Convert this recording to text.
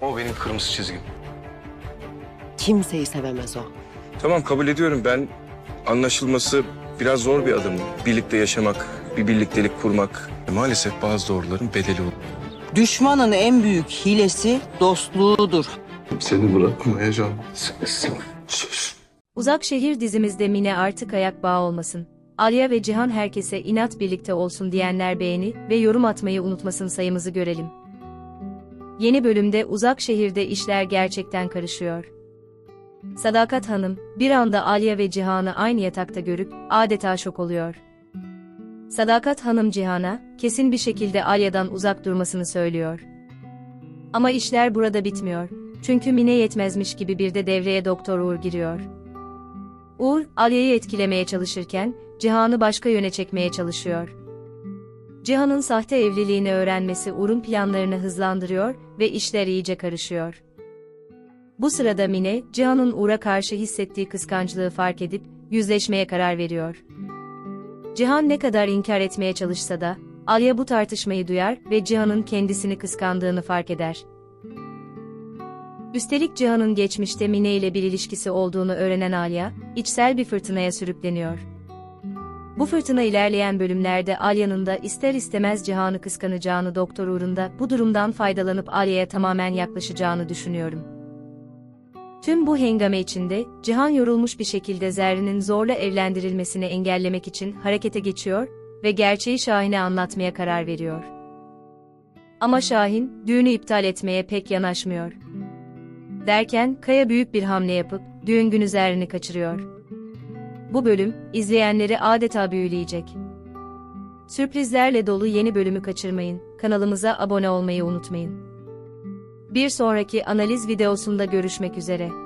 O benim kırmızı çizgim. Kimseyi sevemez o. Tamam kabul ediyorum ben anlaşılması biraz zor bir adım. Birlikte yaşamak, bir birliktelik kurmak. E, Maalesef bazı doğruların bedeli olur. Düşmanın en büyük hilesi dostluğudur. Seni bırakmayacağım. Uzak Şehir dizimizde Mine artık ayak bağı olmasın. Alya ve Cihan herkese inat birlikte olsun diyenler beğeni ve yorum atmayı unutmasın sayımızı görelim. Yeni bölümde Uzak Şehir'de işler gerçekten karışıyor. Sadakat Hanım, bir anda Alya ve Cihan'ı aynı yatakta görüp adeta şok oluyor. Sadakat Hanım Cihan'a, kesin bir şekilde Alya'dan uzak durmasını söylüyor. Ama işler burada bitmiyor. Çünkü Mine yetmezmiş gibi bir de devreye Doktor Uğur giriyor. Uğur, Alya'yı etkilemeye çalışırken, Cihan'ı başka yöne çekmeye çalışıyor. Cihan'ın sahte evliliğini öğrenmesi Uğur'un planlarını hızlandırıyor ve işler iyice karışıyor. Bu sırada Mine, Cihan'ın Uğur'a karşı hissettiği kıskançlığı fark edip, yüzleşmeye karar veriyor. Cihan ne kadar inkar etmeye çalışsa da, Alya bu tartışmayı duyar ve Cihan'ın kendisini kıskandığını fark eder. Üstelik Cihan'ın geçmişte Mine ile bir ilişkisi olduğunu öğrenen Alya, içsel bir fırtınaya sürükleniyor. Bu fırtına ilerleyen bölümlerde Alya'nın da ister istemez Cihan'ı kıskanacağını Doktor Uğur'un da bu durumdan faydalanıp Alya'ya tamamen yaklaşacağını düşünüyorum. Tüm bu hengame içinde, Cihan yorulmuş bir şekilde Zerrin'in zorla evlendirilmesini engellemek için harekete geçiyor ve gerçeği Şahin'e anlatmaya karar veriyor. Ama Şahin, düğünü iptal etmeye pek yanaşmıyor. Derken Kaya büyük bir hamle yapıp düğün günü Zerrin'i kaçırıyor. Bu bölüm izleyenleri adeta büyüleyecek. Sürprizlerle dolu yeni bölümü kaçırmayın. Kanalımıza abone olmayı unutmayın. Bir sonraki analiz videosunda görüşmek üzere.